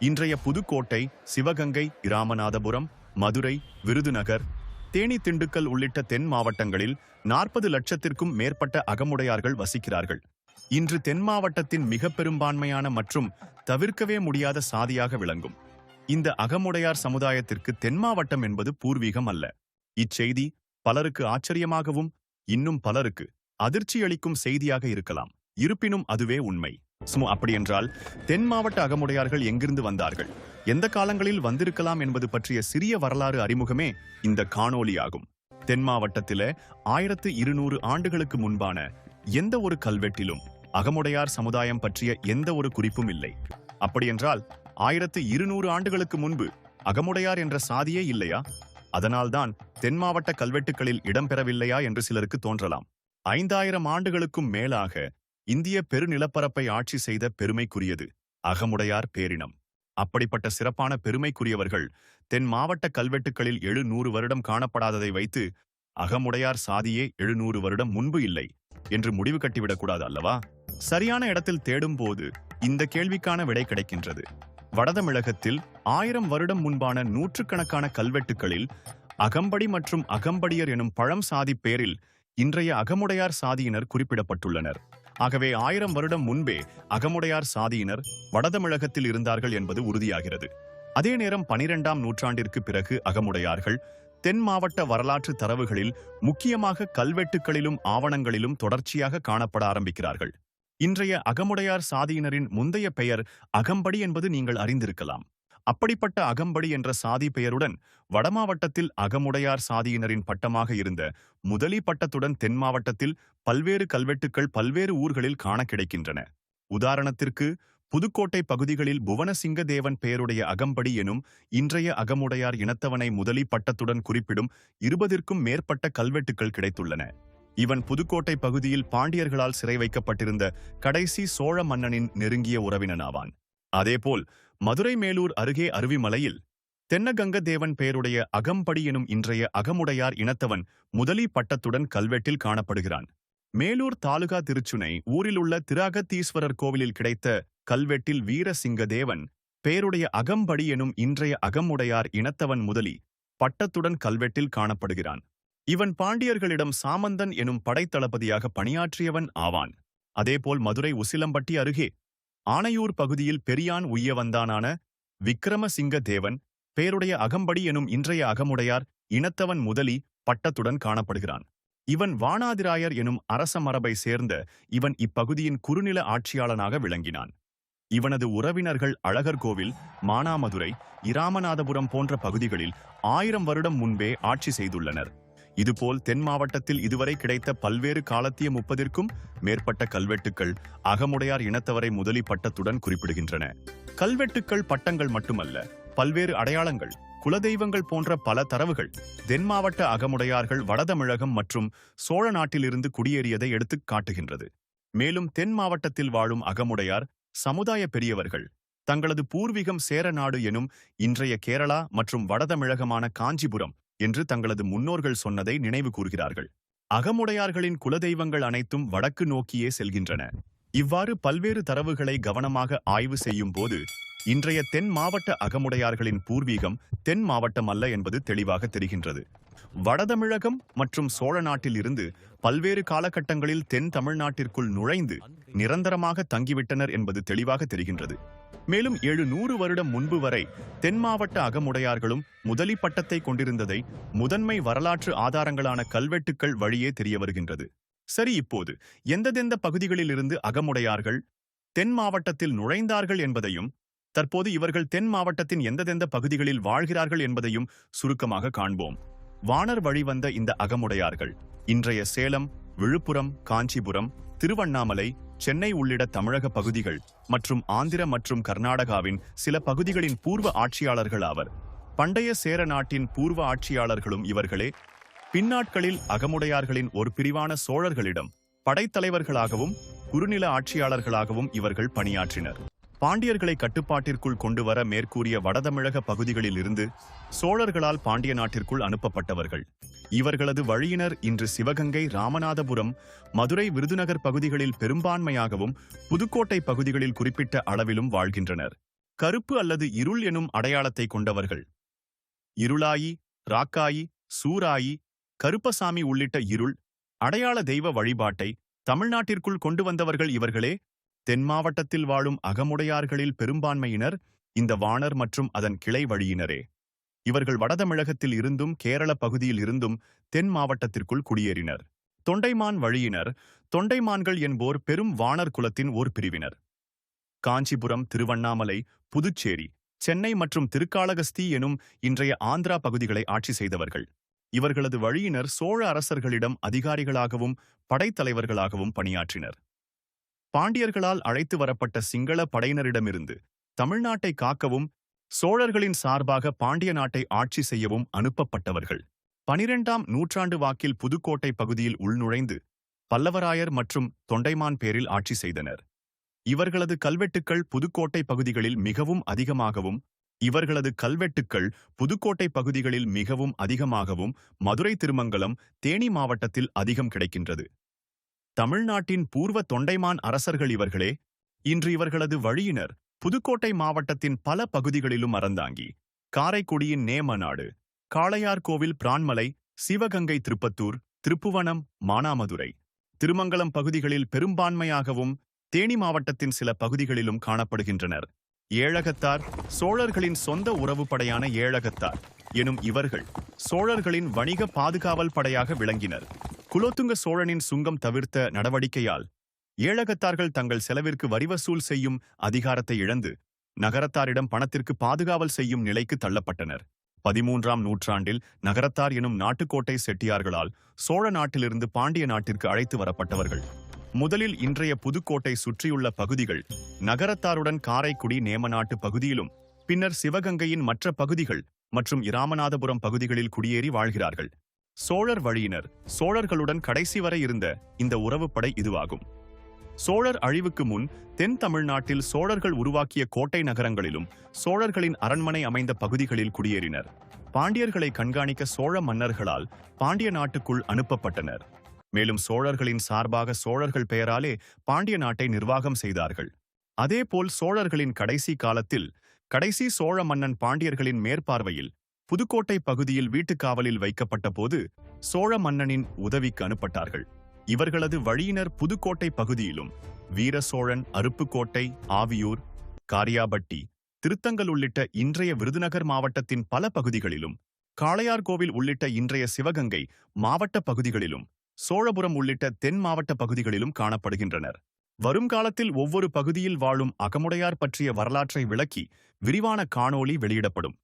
இன்றைய புதுக்கோட்டை சிவகங்கை இராமநாதபுரம் மதுரை விருதுநகர் தேனி திண்டுக்கல் உள்ளிட்ட தென் மாவட்டங்களில் நாற்பது லட்சத்திற்கும் மேற்பட்ட அகமுடையார்கள் வசிக்கிறார்கள். இன்று தென் மாவட்டத்தின் மிக பெரும்பான்மையான மற்றும் தவிர்க்கவே முடியாத சாதியாக விளங்கும். இந்த அகமுடையார் சமுதாயத்திற்கு தென் மாவட்டம் என்பது பூர்வீகம் அல்ல. இச்செய்தி பலருக்கு ஆச்சரியமாகவும் இன்னும் பலருக்கு அதிர்ச்சியளிக்கும் செய்தியாக இருக்கலாம். இருப்பினும் அதுவே உண்மை. சுமு அப்படியென்றால் தென் மாவட்ட அகமுடையார்கள் எங்கிருந்து வந்தார்கள்? எந்த காலங்களில் வந்திருக்கலாம் என்பது பற்றிய சிறிய வரலாறு அறிமுகமே இந்த காணொளியாகும். தென் மாவட்டத்தில ஆயிரத்து இருநூறு ஆண்டுகளுக்கு முன்பான எந்த ஒரு கல்வெட்டிலும் அகமுடையார் சமுதாயம் பற்றிய எந்த ஒரு குறிப்பும் இல்லை. அப்படியென்றால் ஆயிரத்து இருநூறு ஆண்டுகளுக்கு முன்பு அகமுடையார் என்ற சாதியே இல்லையா? அதனால்தான் தென் மாவட்ட கல்வெட்டுகளில் இடம்பெறவில்லையா என்று சிலருக்கு தோன்றலாம். ஐந்தாயிரம் ஆண்டுகளுக்கும் மேலாக இந்திய பெருநிலப்பரப்பை ஆட்சி செய்த பெருமைக்குரியது அகமுடையார் பேரினம். அப்படிப்பட்ட சிறப்பான பெருமைக்குரியவர்கள் தென் மாவட்ட கல்வெட்டுகளில் எழுநூறு வருடம் காணப்படாததை வைத்து அகமுடையார் சாதியே எழுநூறு வருடம் முன்பு இல்லை என்று முடிவு கட்டிவிடக்கூடாது அல்லவா? சரியான இடத்தில் தேடும்போது இந்த கேள்விக்கான விடை கிடைக்கின்றது. வடதமிழகத்தில் ஆயிரம் வருடம் முன்பான நூற்றுக்கணக்கான கல்வெட்டுகளில் அகம்படி மற்றும் அகம்படியர் எனும் பழம் சாதி பேரில் இன்றைய அகமுடையார் சாதியினர் குறிப்பிடப்பட்டுள்ளனர். ஆகவே ஆயிரம் வருடம் முன்பே அகமுடையார் சாதியினர் வடதமிழகத்தில் இருந்தார்கள் என்பது உறுதியாகிறது. அதே நேரம் பனிரெண்டாம் நூற்றாண்டிற்கு பிறகு அகமுடையார்கள் தென் மாவட்ட வரலாற்று தரவுகளில் முக்கியமாக கல்வெட்டுகளிலும் ஆவணங்களிலும் தொடர்ச்சியாக காணப்பட ஆரம்பிக்கிறார்கள். இன்றைய அகமுடையார் சாதியினரின் முந்தைய பெயர் அகம்படி என்பது நீங்கள் அறிந்திருக்கலாம். அப்படிப்பட்ட அகம்படி என்ற சாதி பெயருடன் வடமாவட்டத்தில் அகமுடையார் சாதியினரின் பட்டமாக இருந்த முதலி பட்டத்துடன் தென் மாவட்டத்தில் பல்வேறு கல்வெட்டுக்கள் பல்வேறு ஊர்களில் காண கிடைக்கின்றன. உதாரணத்திற்கு புதுக்கோட்டை பகுதிகளில் புவனசிங்க தேவன் பெயருடைய அகம்படி எனும் இன்றைய அகமுடையார் இனத்தவனை முதலி பட்டத்துடன் குறிப்பிடும் இருபதிற்கும் மேற்பட்ட கல்வெட்டுக்கள் கிடைத்துள்ளன. இவன் புதுக்கோட்டை பகுதியில் பாண்டியர்களால் சிறை வைக்கப்பட்டிருந்த கடைசி சோழ மன்னனின் நெருங்கிய உறவினனாவான். அதேபோல் மதுரை மேலூர் அருகே அருவிமலையில் தென்னகங்க தேவன் பெயருடைய அகம்படி எனும் இன்றைய அகமுடையார் இனத்தவன் முதலி பட்டத்துடன் கல்வெட்டில் காணப்படுகிறான். மேலூர் தாலுகா திருச்சுனை ஊரிலுள்ள திராகத்தீஸ்வரர் கோவிலில் கிடைத்த கல்வெட்டில் வீரசிங்க தேவன் பெயருடைய அகம்படி எனும் இன்றைய அகமுடையார் இனத்தவன் முதலி பட்டத்துடன் கல்வெட்டில் காணப்படுகிறான். இவன் பாண்டியர்களிடம் சாமந்தன் எனும் படைத்தளபதியாக பணியாற்றியவன் ஆவான். அதேபோல் மதுரை உசிலம்பட்டி அருகே ஆனையூர் பகுதியில் பெரியான் உய்ய வந்தானான விக்ரமசிங்க தேவன் பேருடைய அகம்படி எனும் இன்றைய அகமுடையார் இனத்தவன் முதலி பட்டத்துடன் காணப்படுகிறான். இவன் வானாதிராயர் எனும் அரச மரபை சேர்ந்த இவன் இப்பகுதியின் குறுநில ஆட்சியாளனாக விளங்கினான். இவனது உறவினர்கள் அழகர்கோவில் மானாமதுரை இராமநாதபுரம் போன்ற பகுதிகளில் ஆயிரம் வருடம் முன்பே ஆட்சி செய்துள்ளனர். இதுபோல் தென் மாவட்டத்தில் இதுவரை கிடைத்த பல்வேறு காலத்திய முப்பதிற்கும் மேற்பட்ட கல்வெட்டுக்கள் அகமுடையார் இனத்தவரை முதலி பட்டத்துடன் குறிப்பிடுகின்றன. கல்வெட்டுக்கள் பட்டங்கள் மட்டுமல்ல பல்வேறு அடையாளங்கள் குலதெய்வங்கள் போன்ற பல தரவுகள் தென் மாவட்ட அகமுடையார்கள் வடதமிழகம் மற்றும் சோழ நாட்டிலிருந்து குடியேறியதை எடுத்துக் காட்டுகின்றது. மேலும் தென் மாவட்டத்தில் வாழும் அகமுடையார் சமுதாய பெரியவர்கள் தங்களது பூர்வீகம் சேர நாடு எனும் இன்றைய கேரளா மற்றும் வடதமிழகமான காஞ்சிபுரம் என்று தங்களது முன்னோர்கள் சொன்னதை நினைவு கூறுகிறார்கள். அகமுடையார்களின் குலதெய்வங்கள் அனைத்தும் வடக்கு நோக்கியே செல்கின்றன. இவ்வாறு பல்வேறு தரவுகளை கவனமாக ஆய்வு செய்யும் போது இன்றைய தென் மாவட்ட அகமுடையார்களின் பூர்வீகம் தென் மாவட்டம் அல்ல என்பது தெளிவாக தெரிகின்றது. வடதமிழகம் மற்றும் சோழ நாட்டில் இருந்து பல்வேறு காலகட்டங்களில் தென் தமிழ்நாட்டிற்குள் நுழைந்து நிரந்தரமாக தங்கிவிட்டனர் என்பது தெளிவாக தெரிகின்றது. மேலும் எழுநூறு வருடம் முன்பு வரை தென் மாவட்ட அகமுடையார்களும் முதலி பட்டத்தை கொண்டிருந்ததை முதன்மை வரலாற்று ஆதாரங்களான கல்வெட்டுக்கள் வழியே தெரிய வருகின்றது. சரி இப்போது எந்ததெந்த பகுதிகளில் இருந்து அகமுடையார்கள் தென் மாவட்டத்தில் நுழைந்தார்கள் என்பதையும் தற்போது இவர்கள் தென் மாவட்டத்தின் எந்ததெந்த பகுதிகளில் வாழ்கிறார்கள் என்பதையும் சுருக்கமாக காண்போம். வானர் வழிவந்த இந்த அகமுடையார்கள் இன்றைய சேலம் விழுப்புரம் காஞ்சிபுரம் திருவண்ணாமலை சென்னை உள்ளிட்ட தமிழக பகுதிகள் மற்றும் ஆந்திர மற்றும் கர்நாடகாவின் சில பகுதிகளின் பூர்வ ஆட்சியாளர்கள் ஆவர். பண்டைய சேர நாட்டின் பூர்வ ஆட்சியாளர்களும் இவர்களே. பின்னாட்களில் அகமுடையார்களின் ஒரு பிரிவான சோழர்களிடம் படைத்தலைவர்களாகவும் குறுநில ஆட்சியாளர்களாகவும் இவர்கள் பணியாற்றினர். பாண்டியர்களை கட்டுப்பாட்டிற்குள் கொண்டு வர மேற்கூறிய வடதமிழக பகுதிகளில் இருந்து சோழர்களால் பாண்டிய நாட்டிற்குள் அனுப்பப்பட்டவர்கள். இவர்களது வழியினர் இன்று சிவகங்கை ராமநாதபுரம் மதுரை விருதுநகர் பகுதிகளில் பெரும்பான்மையாகவும் புதுக்கோட்டை பகுதிகளில் குறிப்பிட்ட அளவிலும் வாழ்கின்றனர். கருப்பு அல்லது இருள் எனும் அடையாளத்தை கொண்டவர்கள். இருளாயி ராக்காயி சூராயி கருப்பசாமி உள்ளிட்ட இருள் அடையாள தெய்வ வழிபாட்டை தமிழ்நாட்டிற்குள் கொண்டு வந்தவர்கள் இவர்களே தென் மாவட்டத்தில் வாழும் அகமுடையார்களில் பெரும்பான்மையினர் இந்த வாணர் மற்றும் அதன் கிளை வழியினரே. இவர்கள் வடதமிழகத்தில் இருந்தும் கேரள பகுதியில் இருந்தும் தென் மாவட்டத்திற்குள் குடியேறினர். தொண்டைமான் வழியினர் தொண்டைமான்கள் என்போர் பெரும் வாணர் குலத்தின் ஓர் பிரிவினர். காஞ்சிபுரம் திருவண்ணாமலை புதுச்சேரி சென்னை மற்றும் திருக்காளகஸ்தி எனும் இன்றைய ஆந்திரா பகுதிகளை ஆட்சி செய்தவர்கள். இவர்களது வழியினர் சோழ அரசர்களிடம் அதிகாரிகளாகவும் படைத்தலைவர்களாகவும் பணியாற்றினர். பாண்டியர்களால் அழைத்து வரப்பட்ட சிங்கள படையினரிடமிருந்து தமிழ்நாட்டை காக்கவும் சோழர்களின் சார்பாக பாண்டிய நாட்டை ஆட்சி செய்யவும் அனுப்பப்பட்டவர்கள். பனிரெண்டாம் நூற்றாண்டு வாக்கில் புதுக்கோட்டை பகுதியில் உள்நுழைந்து பல்லவராயர் மற்றும் தொண்டைமான் பேரில் ஆட்சி செய்தனர். இவர்களது கல்வெட்டுக்கள் புதுக்கோட்டை பகுதிகளில் மிகவும் அதிகமாகவும் இவர்களது கல்வெட்டுக்கள் புதுக்கோட்டை பகுதிகளில் மிகவும் அதிகமாகவும் மதுரை திருமங்கலம் தேனி மாவட்டத்தில் அதிகம் கிடைக்கின்றது. தமிழ்நாட்டின் பூர்வ தொண்டைமான் அரசர்கள் இவர்களே இன்று இவர்களது வழியினர் புதுக்கோட்டை மாவட்டத்தின் பல பகுதிகளிலும் அறந்தாங்கி காரைக்குடியின் நேமநாடு காளையார்கோவில் பிரான்மலை சிவகங்கை திருப்பத்தூர் திருப்புவனம் மானாமதுரை திருமங்கலம் பகுதிகளில் பெரும்பான்மையாகவும் தேனி மாவட்டத்தின் சில பகுதிகளிலும் காணப்படுகின்றனர். ஏழகத்தார் சோழர்களின் சொந்த உறவுப்படையான ஏழகத்தார் எனும் இவர்கள் சோழர்களின் வணிக பாதுகாவல் படையாக விளங்கினர். குலோத்துங்க சோழனின் சுங்கம் தவிர்த்த நடவடிக்கையால் ஏழகத்தார்கள் தங்கள் செலவிற்கு வரி வசூல் செய்யும் அதிகாரத்தை இழந்து நகரத்தாரிடம் பணத்திற்கு பாதுகாவல் செய்யும் நிலைக்கு தள்ளப்பட்டனர். பதிமூன்றாம் நூற்றாண்டில் நகரத்தார் எனும் நாட்டுக்கோட்டை செட்டியார்களால் சோழ நாட்டிலிருந்து பாண்டிய நாட்டிற்கு அழைத்து வரப்பட்டவர்கள். முதலில் இன்றைய புதுக்கோட்டை சுற்றியுள்ள பகுதிகள் நகரத்தாருடன் காரைக்குடி நேமநாட்டு பகுதியிலும் பின்னர் சிவகங்கையின் மற்ற பகுதிகள் மற்றும் இராமநாதபுரம் பகுதிகளில் குடியேறி வாழ்கிறார்கள். சோழர் வழியினர் சோழர்களுடன் கடைசி வரை இருந்த இந்த உறவுப்படை இதுவாகும். சோழர் அழிவுக்கு முன் தென் தமிழ்நாட்டில் சோழர்கள் உருவாக்கிய கோட்டை நகரங்களிலும் சோழர்களின் அரண்மனை அமைந்த பகுதிகளில் குடியேறினர். பாண்டியர்களை கண்காணிக்க சோழ மன்னர்களால் பாண்டிய நாட்டுக்குள் அனுப்பப்பட்டனர். மேலும் சோழர்களின் சார்பாக சோழர்கள் பெயராலே பாண்டிய நாட்டை நிர்வாகம் செய்தார்கள். அதேபோல் சோழர்களின் கடைசி காலத்தில் கடைசி சோழ மன்னன் பாண்டியர்களின் மேற்பார்வையில் புதுக்கோட்டை பகுதியில் வீட்டுக்காவலில் வைக்கப்பட்ட போது சோழ மன்னனின் உதவிக்கு அனுப்பட்டார்கள். இவர்களது வழியினர் புதுக்கோட்டை பகுதியிலும் வீர சோழன் அருப்புக்கோட்டை ஆவியூர் காரியாபட்டி திருத்தங்கல் உள்ளிட்ட இன்றைய விருதுநகர் மாவட்டத்தின் பல பகுதிகளிலும் காளையார்கோவில் உள்ளிட்ட இன்றைய சிவகங்கை மாவட்ட பகுதிகளிலும் சோழபுரம் உள்ளிட்ட தென் மாவட்ட பகுதிகளிலும் காணப்படுகின்றனர். வரும்காலத்தில் ஒவ்வொரு பகுதியில் வாழும் அகமுடையார் பற்றிய வரலாற்றை விளக்கி விரிவான காணொளி வெளியிடப்படும்.